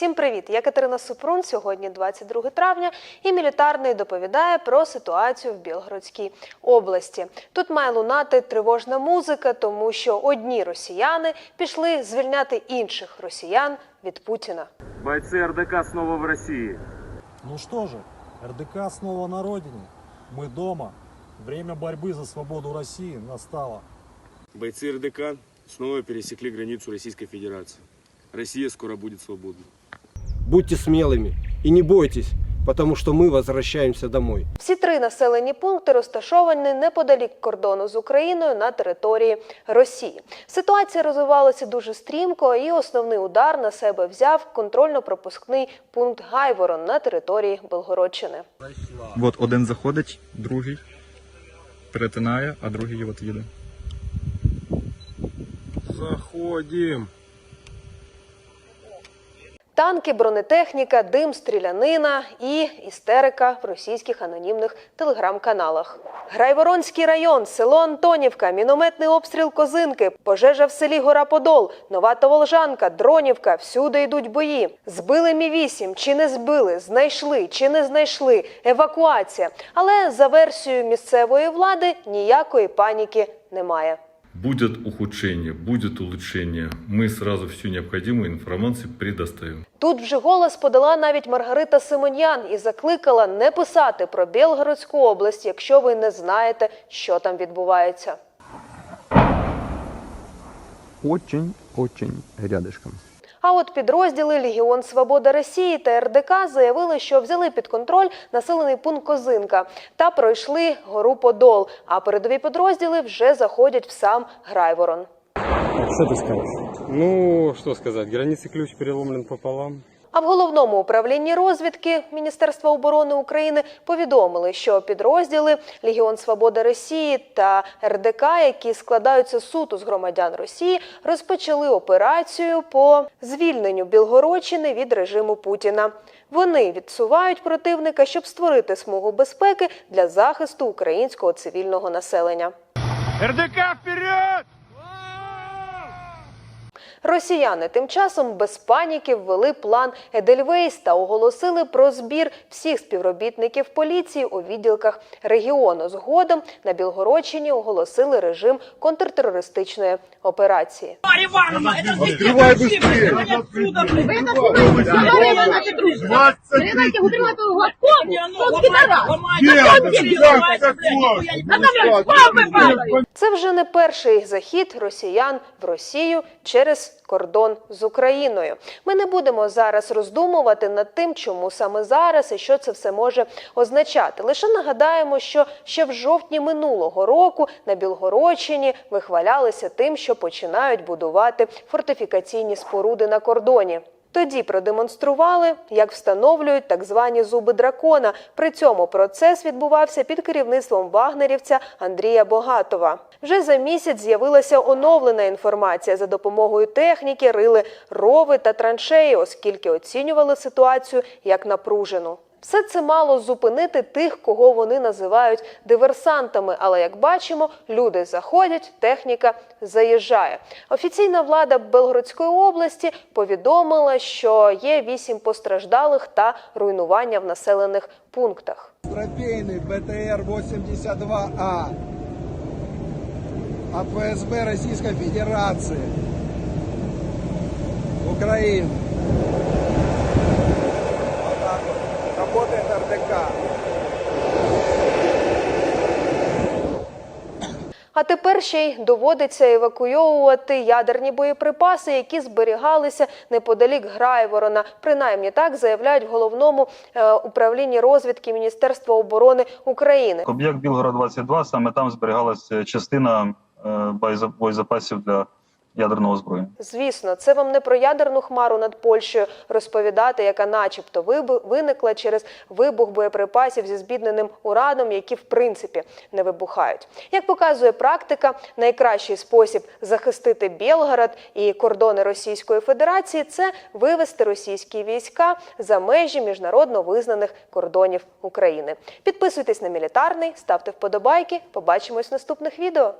Всім привіт! Я Катерина Супрун. Сьогодні 22 травня, і мілітарний доповідає про ситуацію в Білгородській області. Тут має лунати тривожна музика, тому що одні росіяни пішли звільняти інших росіян від Путіна. Бойцы РДК снова в России. Ну что же, РДК снова на родине. Мы дома. Время борьбы за свободу России настало. Бойцы РДК снова пересекли границу Российской Федерации. Россия скоро будет свободна. Будьте смелыми и не бойтесь, потому что мы возвращаемся домой. Всі три населені пункти розташовані неподалік кордону з Україною на території Росії. Ситуація розвивалася дуже стрімко, і основний удар на себе взяв контрольно-пропускний пункт Гайворон на території Белгородщини. От один заходить, другий перетинає, а другий от їде. Заходим. Танки, бронетехніка, дим, стрілянина і істерика в російських анонімних телеграм-каналах. Грайворонський район, село Антонівка, мінометний обстріл Козинки, пожежа в селі Гора Подол, Нова Таволжанка, Дронівка. Всюди йдуть бої. Збили мі 8 чи не збили, знайшли чи не знайшли. Евакуація. Але за версією місцевої влади ніякої паніки немає. Будет ухудшение, будет улучшение. Мы сразу всю необходимую информацию предоставим. Тут вже голос подала навіть Маргарита Симоньян і закликала не писати про Білгородську область, якщо ви не знаєте, що там відбувається. Очень-очень рядышком. А от підрозділи Легіон Свобода Росії та РДК заявили, що взяли під контроль населений пункт Козинка та пройшли гору Подол. А передові підрозділи вже заходять в сам Грайворон. Ну, що сказать, границі ключ переломлен пополам. А в головному управлінні розвідки Міністерства оборони України повідомили, що підрозділи Легіон Свобода Росії та РДК, які складаються суто з громадян Росії, розпочали операцію по звільненню Білгородщини від режиму Путіна. Вони відсувають противника, щоб створити смугу безпеки для захисту українського цивільного населення. РДК вперед! Росіяни тим часом без паніки ввели план Едельвейс та оголосили про збір всіх співробітників поліції у відділках регіону. Згодом на Білгородщині оголосили режим контртерористичної операції. Открывай быстрее! Вы отсюда, блин! Передайте гудрилату глотком, что пидорас! Це вже не перший захід росіян в Росію через кордон з Україною. Ми не будемо зараз роздумувати над тим, чому саме зараз і що це все може означати. Лише нагадаємо, що ще в жовтні минулого року на Білгородщині вихвалялися тим, що починають будувати фортифікаційні споруди на кордоні. Тоді продемонстрували, як встановлюють так звані зуби дракона. При цьому процес відбувався під керівництвом вагнерівця Андрія Богатова. Вже за місяць з'явилася оновлена інформація. За допомогою техніки рили рови та траншеї, оскільки оцінювали ситуацію як напружену. Все це мало зупинити тих, кого вони називають диверсантами. Але як бачимо, люди заходять, техніка заїжджає. Офіційна влада Белгородської області повідомила, що є вісім постраждалих та руйнування в населених пунктах. Трофейный БТР-82А от ФСБ Российской Федерации. Украина. Вот так вот. Работает РДК. А тепер ще й доводиться евакуйовувати ядерні боєприпаси, які зберігалися неподалік Грайворона. Принаймні так заявляють в головному е, управлінні розвідки Міністерства оборони України. Об'єкт Білгород 22 саме там зберігалася частина е, боєзапасів для ядерного озброєння. Звісно, це вам не про ядерну хмару над Польщею розповідати, яка, начебто, виникла через вибух боєприпасів зі збідненим ураном, які в принципі не вибухають. Як показує практика, найкращий спосіб захистити Білгород і кордони Російської Федерації це вивести російські війська за межі міжнародно визнаних кордонів України. Підписуйтесь на мілітарний, ставте вподобайки. Побачимось в наступних відео.